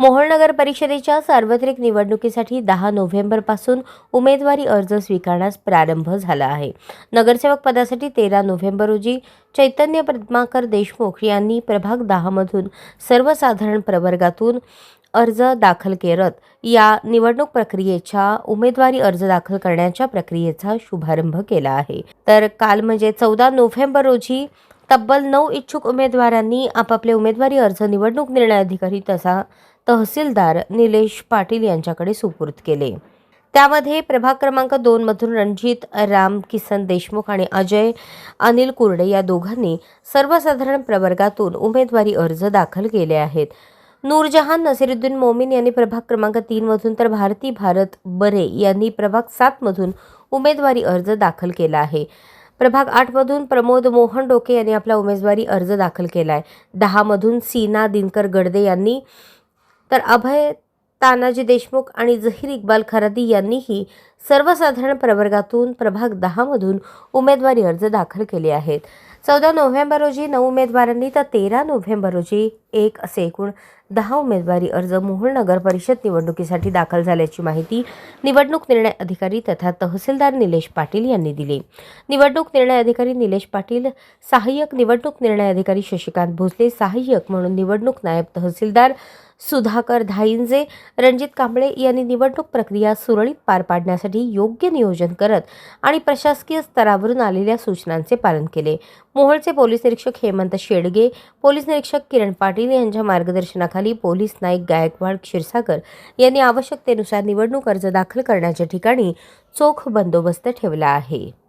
मोहोळ नगर परिषदेच्या सार्वत्रिक निवडणुकीसाठी दहा नोव्हेंबरपासून उमेदवारी अर्ज स्वीकारण्यास प्रारंभ झाला आहे. नगरसेवक पदासाठी तेरा नोव्हेंबर रोजी चैतन्य पद्माकर देशमुख यांनी प्रभाग दहामधून सर्वसाधारण प्रवर्गातून अर्ज दाखल करत या निवडणूक प्रक्रियेच्या उमेदवारी अर्ज दाखल करण्याच्या प्रक्रियेचा शुभारंभ केला आहे. तर काल म्हणजे चौदा नोव्हेंबर रोजी तब्बल नऊ इच्छुक उमेदवारांनी आपापले उमेदवारी अर्ज निवडणूक निर्णय अधिकारी तसा तहसीलदार निलेश पाटील यांच्याकडे सुपूर्द केले. त्यामध्ये प्रभाग क्रमांक दोनमधून रणजित राम किसन देशमुख आणि अजय अनिल कुर्डे या दोघांनी सर्वसाधारण प्रवर्गातून उमेदवारी अर्ज दाखल केले आहेत. नूरजहान नसिरुद्दीन मोमीन यांनी प्रभाग क्रमांक तीनमधून तर भारती भारत बरे यांनी प्रभाग सात मधून उमेदवारी अर्ज दाखल केला आहे. प्रभाग आठमधून प्रमोद मोहन डोके यांनी आपला उमेदवारी अर्ज दाखल केला आहे दहामधून सीना दिनकर गडदे यांनी. तर अभय तानाजी देशमुख आणि जहीर इक्बाल खरादी यांनीही सर्वसाधारण प्रवर्गातून प्रभाग दहामधून उमेदवारी अर्ज दाखल केले आहेत. चौदा नोव्हेंबर रोजी नऊ उमेदवारांनी तर तेरा नोव्हेंबर रोजी एक असे एकूण दहा उमेदवारी अर्ज मोहोळ नगर परिषद निवडणुकीसाठी दाखल झाल्याची माहिती निवडणूक निर्णय अधिकारी तथा तहसीलदार निलेश पाटील यांनी दिली. निवडणूक निर्णय अधिकारी निलेश पाटील सहाय्यक निवडणूक निर्णय अधिकारी शशिकांत भोसले सहाय्यक म्हणून निवडणूक नायब तहसीलदार सुधाकर धाईंजे रणजित कांबळे यांनी निवडणूक प्रक्रिया सुरळीत पार पाडण्यासाठी योग्य नियोजन करत आणि प्रशासकीय स्तरावरून आलेल्या सूचनांचे पालन केले. मोहोळचे पोलीस निरीक्षक हेमंत शेडगे पोलीस निरीक्षक किरण पाटील यांच्या मार्गदर्शनाखाली पोलीस नाईक गायकवाड क्षीरसागर यांनी आवश्यकतेनुसार निवडणूक अर्ज दाखल करण्याच्या ठिकाणी चोख बंदोबस्त ठेवला आहे.